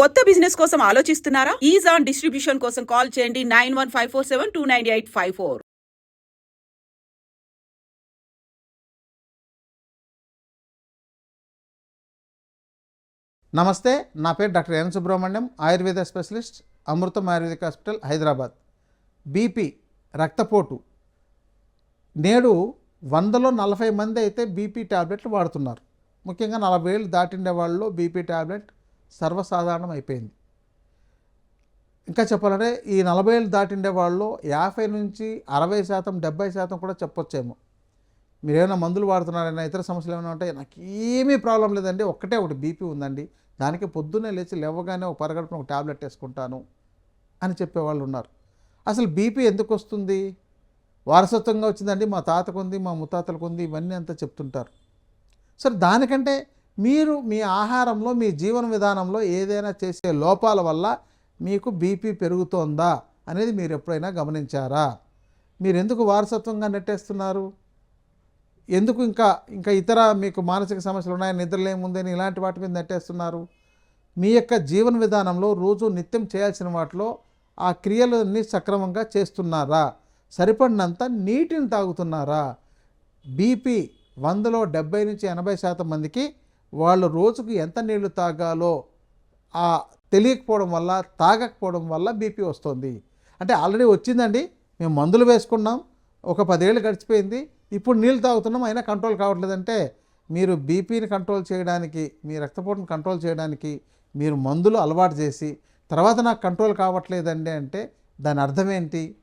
కొత్త బిజినెస్ కోసం ఆలోచిస్తున్నారా? ఈజ్ ఆన్ డిస్ట్రిబ్యూషన్ కోసం కాల్ చేయండి nine one five four seven two nine eight five four. నమస్తే నా పేరు doctor N Subrahmanyam Ayurveda specialist Amrutham Ayurvedic hospital Hyderabad. BP రక్తపోటు. నేడు వందలో నలభై మంది అయితే బీపీ ట్యాబ్లెట్లు వాడుతున్నారు. ముఖ్యంగా నలభై ఏళ్ళు దాటిండే వాళ్ళు బీపీ ట్యాబ్లెట్ సర్వసాధారణం అయిపోయింది. ఇంకా చెప్పాలంటే ఈ నలభై ఏళ్ళు దాటిండే వాళ్ళు యాభై నుంచి అరవై శాతం డెబ్బై శాతం కూడా చెప్పొచ్చేమో. మీరు ఏమైనా మందులు వాడుతున్నారైనా ఇతర సమస్యలు ఏమైనా ఉంటాయి నాకు ఏమీ ప్రాబ్లం లేదండి. ఒక్కటే ఒకటి బీపీ ఉందండి. దానికి పొద్దున్నే లేచి లేవగానే ఒక పరగడుపున ఒక ట్యాబ్లెట్ వేసుకుంటాను అని చెప్పేవాళ్ళు ఉన్నారు. అసలు బీపీ ఎందుకు వస్తుంది? వారసత్వంగా వచ్చిందండి. మా తాతకు ఉంది మా ముత్తాతలకు ఉంది ఇవన్నీ అంతా చెప్తుంటారు. సరే దానికంటే మీరు మీ ఆహారంలో మీ జీవన విధానంలో ఏదైనా చేసే లోపాల వల్ల మీకు బీపీ పెరుగుతోందా అనేది మీరు ఎప్పుడైనా గమనించారా? మీరు ఎందుకు వారసత్వంగా నెట్టేస్తున్నారు? ఎందుకు ఇంకా ఇంకా ఇతర మీకు మానసిక సమస్యలు ఉన్నాయి నిద్రలేముందని ఇలాంటి వాటి మీద నెట్టేస్తున్నారు? మీ యొక్క జీవన విధానంలో రోజు నిత్యం చేయాల్సిన వాటిలో ఆ క్రియలన్నీ సక్రమంగా చేస్తున్నారా? సరిపడినంత నీటిని తాగుతున్నారా? బీపీ వందలో డెబ్బై నుంచి ఎనభై శాతం మందికి వాళ్ళు రోజుకు ఎంత నీళ్ళు తాగాలో ఆ తెలియకపోవడం వల్ల తాగకపోవడం వల్ల బీపీ వస్తుంది. అంటే ఆల్రెడీ వచ్చిందండి. మేము మందులు వేసుకున్నాం. ఒక పదేళ్ళు గడిచిపోయింది. ఇప్పుడు నీళ్ళు తాగుతున్నాం. అయినా కంట్రోల్ కావట్లేదంటే మీరు బీపీని కంట్రోల్ చేయడానికి మీ రక్తపోటును కంట్రోల్ చేయడానికి మీరు మందులు అలవాటు చేసి తర్వాత నాకు కంట్రోల్ కావట్లేదండి అంటే దాని అర్థం ఏంటి?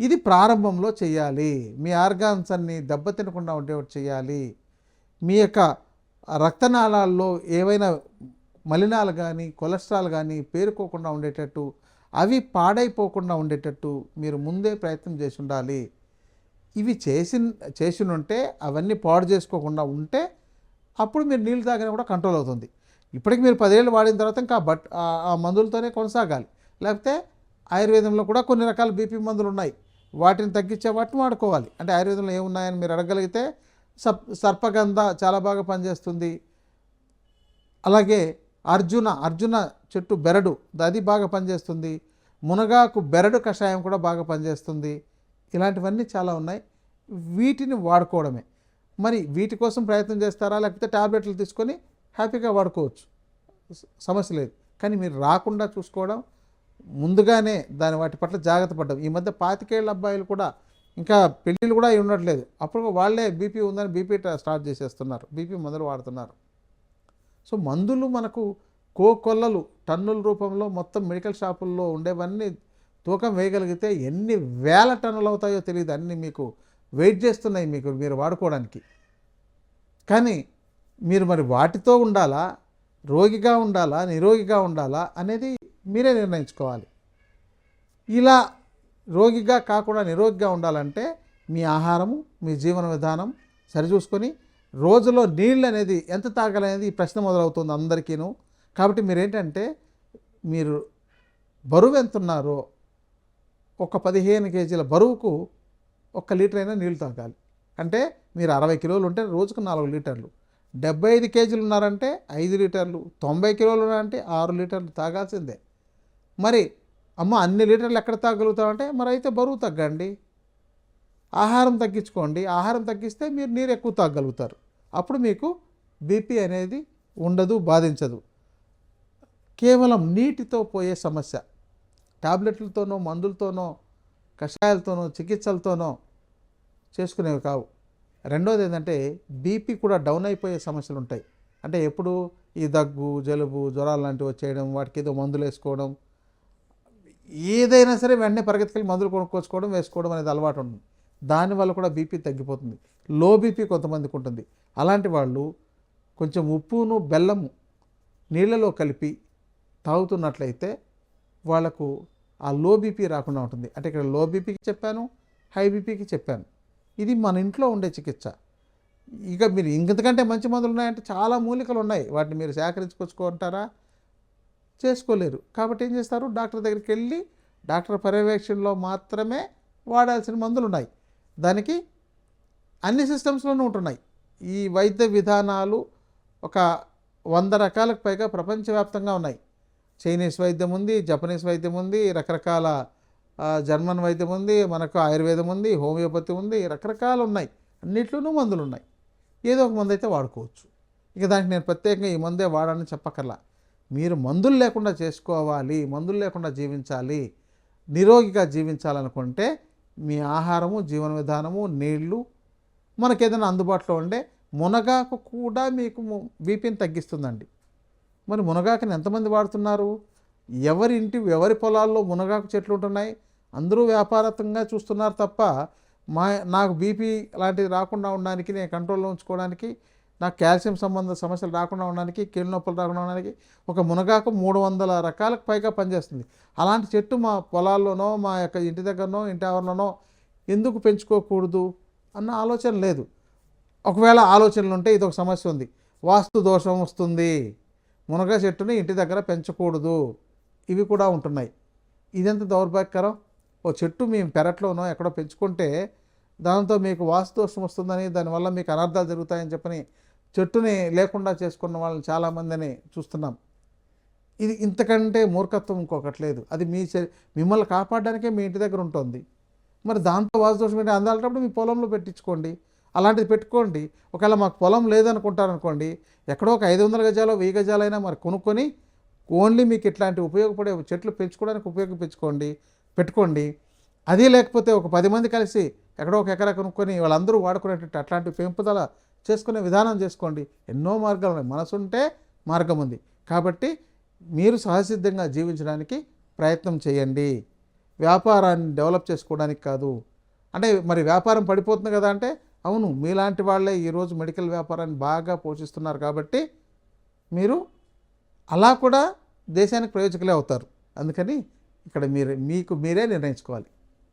ఇది ప్రారంభంలో చేయాలి. మీ ఆర్గాన్స్ అన్ని దెబ్బతినకుండా ఉండేవాటి చేయాలి. మీ యొక్క రక్తనాళాల్లో ఏవైనా మలినాలు కానీ కొలెస్ట్రాల్ కానీ పేరుకోకుండా ఉండేటట్టు అవి పాడైపోకుండా ఉండేటట్టు మీరు ముందే ప్రయత్నం చేసి ఉండాలి. ఇవి చేసి చేసినుంటే ఉంటే అవన్నీ పాడు చేసుకోకుండా ఉంటే అప్పుడు మీరు నీళ్ళు తాగినా కూడా కంట్రోల్ అవుతుంది. ఇప్పటికి మీరు పదేళ్ళు వాడిన తర్వాత ఇంకా బట్ ఆ- ఆ మందులతోనే కొనసాగాలి. లేకపోతే ఆయుర్వేదంలో కూడా కొన్ని రకాల బీపీ మందులు ఉన్నాయి వాటిని తగ్గించే వాటిని వాడుకోవాలి. అంటే ఆయుర్వేదంలో ఏమున్నాయని మీరు అడగలిగితే సప్ సర్పగంధ చాలా బాగా పనిచేస్తుంది. అలాగే అర్జున అర్జున చెట్టు బెరడు అది బాగా పనిచేస్తుంది. మునగాకు బెరడు కషాయం కూడా బాగా పనిచేస్తుంది. ఇలాంటివన్నీ చాలా ఉన్నాయి. వీటిని వాడుకోవడమే. మరి వీటి కోసం ప్రయత్నం చేస్తారా? లేకపోతే టాబ్లెట్లు తీసుకొని హ్యాపీగా వాడుకోవచ్చు. సమస్య లేదు. కానీ మీరు రాకుండా చూసుకోవడం ముందుగానే దాని వాటి పట్ల జాగ్రత్త పడ్డం. ఈ మధ్య పాతికేళ్ళ అబ్బాయిలు కూడా ఇంకా పెళ్ళిళ్ళు కూడా అయి ఉండట్లేదు. అప్పుడు వాళ్ళే బీపీ ఉందని బీపీ స్టార్ట్ చేసేస్తున్నారు. బీపీ మందులు వాడుతున్నారు. సో మందులు మనకు కోకొల్లలు టన్నుల రూపంలో మొత్తం మెడికల్ షాపుల్లో ఉండేవన్నీ తూకం వేయగలిగితే ఎన్ని వేల టన్నులు అవుతాయో తెలియదు అన్నీ మీకు వెయిట్ చేస్తున్నాయి మీకు మీరు వాడుకోవడానికి. కానీ మీరు మరి వాటితో ఉండాలా? రోగిగా ఉండాలా? నిరోగిగా ఉండాలా? అనేది మీరే నిర్ణయించుకోవాలి. ఇలా రోగిగా కాకుండా నిరోగిగా ఉండాలంటే మీ ఆహారము మీ జీవన విధానం సరిచూసుకొని రోజులో నీళ్ళు అనేది ఎంత తాగాలనేది ఈ ప్రశ్న మొదలవుతుంది అందరికీను. కాబట్టి మీరేంటంటే మీరు బరువు ఎంత ఉన్నారో ఒక పదిహేను కేజీల బరువుకు ఒక్క లీటర్ అయినా నీళ్ళు తాగాలి. అంటే మీరు అరవై కిలోలు ఉంటే రోజుకు నాలుగు లీటర్లు. డెబ్బై ఐదు కేజీలు ఉన్నారంటే ఐదు లీటర్లు. తొంభై కిలోలు ఉన్నారంటే ఆరు లీటర్లు తాగాల్సిందే. మరి అమ్మ అన్ని లీటర్లు ఎక్కడ తాగలుగుతామంటే మరి అయితే బరువు తగ్గండి. ఆహారం తగ్గించుకోండి. ఆహారం తగ్గిస్తే మీరు నీరు ఎక్కువ తాగలుగుతారు. అప్పుడు మీకు బీపీ అనేది ఉండదు బాధించదు. కేవలం నీటితో పోయే సమస్య. టాబ్లెట్లతోనో మందులతోనో కషాయాలతోనో చికిత్సలతోనో చేసుకునేవి కావు. రెండోది ఏంటంటే బీపీ కూడా డౌన్ అయిపోయే సమస్యలు ఉంటాయి అంటే ఎప్పుడు ఈ దగ్గు జలుబు జ్వరాలు లాంటివి వచ్చేయడం వాటికి ఏదో మందులు వేసుకోవడం ఏదైనా సరే వెంటనే పరిగెత్తుకెళ్ళి మందులు కొనుక్కోచుకోవడం వేసుకోవడం అనేది అలవాటు ఉంటుంది. దానివల్ల కూడా బీపీ తగ్గిపోతుంది. లో బీపీ కొంతమందికి ఉంటుంది. అలాంటి వాళ్ళు కొంచెం ఉప్పును బెల్లము నీళ్ళలో కలిపి తాగుతున్నట్లయితే వాళ్ళకు ఆ లో బీపీ రాకుండా ఉంటుంది. అంటే ఇక్కడ లో బీపీకి చెప్పాను హై బీపీకి చెప్పాను. ఇది మన ఇంట్లో ఉండే చికిత్స. ఇక మీరు ఇంకంతకంటే మంచి మందులు ఉన్నాయంటే చాలా మూలికలు ఉన్నాయి. వాటిని మీరు సేకరించుకొచ్చుకుంటారా? చేసుకోలేరు. కాబట్టి ఏం చేస్తారు? డాక్టర్ దగ్గరికి వెళ్ళి డాక్టర్ పర్యవేక్షణలో మాత్రమే వాడాల్సిన మందులు ఉన్నాయి దానికి అన్ని సిస్టమ్స్లోనూ ఉంటున్నాయి. ఈ వైద్య విధానాలు ఒక వంద రకాలకు పైగా ప్రపంచవ్యాప్తంగా ఉన్నాయి. చైనీస్ వైద్యం ఉంది జపనీస్ వైద్యం ఉంది రకరకాల జర్మన్ వైద్యం ఉంది మనకు ఆయుర్వేదం ఉంది హోమియోపతి ఉంది రకరకాలు ఉన్నాయి. అన్నిట్లోనూ మందులు ఉన్నాయి ఏదో ఒక మందు అయితే వాడుకోవచ్చు. ఇక దానికి నేను ప్రత్యేకంగా ఈ మందే వాడాలని చెప్పకర్లా మీరు మందులు లేకుండా చేసుకోవాలి మందులు లేకుండా జీవించాలి నిరోగిగా జీవించాలనుకుంటే మీ ఆహారము జీవన విధానము నీళ్ళు మనకి ఏదైనా అందుబాటులో ఉండే మునగాకు కూడా మీకు బీపీని తగ్గిస్తుందండి. మరి మునగాకుని ఎంతమంది వాడుతున్నారు? ఎవరి ఇంటి ఎవరి పొలాల్లో మునగాకు చెట్లు ఉంటున్నాయి? అందరూ వ్యాపారత్వంగా చూస్తున్నారు తప్ప మా నాకు బీపీ లాంటిది రాకుండా ఉండడానికి నేను కంట్రోల్లో ఉంచుకోవడానికి నాకు కాల్షియం సంబంధ సమస్యలు రాకుండా ఉండడానికి కీళ్ళ నొప్పులు రాకుండా ఉండడానికి ఒక మునగాకు మూడు వందల రకాలకు పైగా పనిచేస్తుంది. అలాంటి చెట్టు మా పొలాల్లోనో మా యొక్క ఇంటి దగ్గరనో ఇంటి ఆవరణలోనో ఎందుకు పెంచుకోకూడదు అన్న ఆలోచన లేదు. ఒకవేళ ఆలోచనలు ఉంటే ఇది ఒక సమస్య ఉంది. వాస్తు దోషం వస్తుంది. మునగ చెట్టుని ఇంటి దగ్గర పెంచకూడదు. ఇవి కూడా ఉంటున్నాయి. ఇదెంత దౌర్భాగ్యకరం? ఓ చెట్టు మేము పెరట్లోనో ఎక్కడో పెంచుకుంటే దాంతో మీకు వాస్తు దోషం వస్తుందని దానివల్ల మీకు అనర్థాలు జరుగుతాయని చెప్పని చెట్టుని లేకుండా చేసుకున్న వాళ్ళని చాలామందిని చూస్తున్నాం. ఇది ఇంతకంటే మూర్ఖత్వం ఇంకొకటి లేదు. అది మీ మిమ్మల్ని కాపాడడానికే మీ ఇంటి దగ్గర ఉంటుంది. మరి దాంతో వాస్తుదోషం ఏంటి? అందాలటప్పుడు మీ పొలంలో పెట్టించుకోండి. అలాంటిది పెట్టుకోండి. ఒకవేళ మాకు పొలం లేదనుకుంటారనుకోండి ఎక్కడో ఒక ఐదు వందల గజాలు వెయ్యి గజాలైనా మరి కొనుక్కొని ఓన్లీ మీకు ఇట్లాంటి ఉపయోగపడే చెట్లు పెంచుకోవడానికి ఉపయోగించుకోండి పెట్టుకోండి. అది లేకపోతే ఒక పది మంది కలిసి ఎక్కడో ఒక ఎకరా కొనుక్కొని వాళ్ళందరూ వాడుకునేటట్టు అట్లాంటి పెంపుదల చేసుకునే విధానం చేసుకోండి. ఎన్నో మార్గాలు ఉన్నాయి. మనసుంటే మార్గం ఉంది. కాబట్టి మీరు సహసిద్ధంగా జీవించడానికి ప్రయత్నం చేయండి. వ్యాపారాన్ని డెవలప్ చేసుకోవడానికి కాదు. అంటే మరి వ్యాపారం పడిపోతుంది కదా అంటే అవును మీలాంటి వాళ్ళే ఈరోజు మెడికల్ వ్యాపారాన్ని బాగా పోషిస్తున్నారు కాబట్టి మీరు అలా కూడా దేశానికి ప్రయోజకులే అవుతారు. అందుకని ఇక్కడ మీరు మీకు మీరే నిర్ణయించుకోవాలి.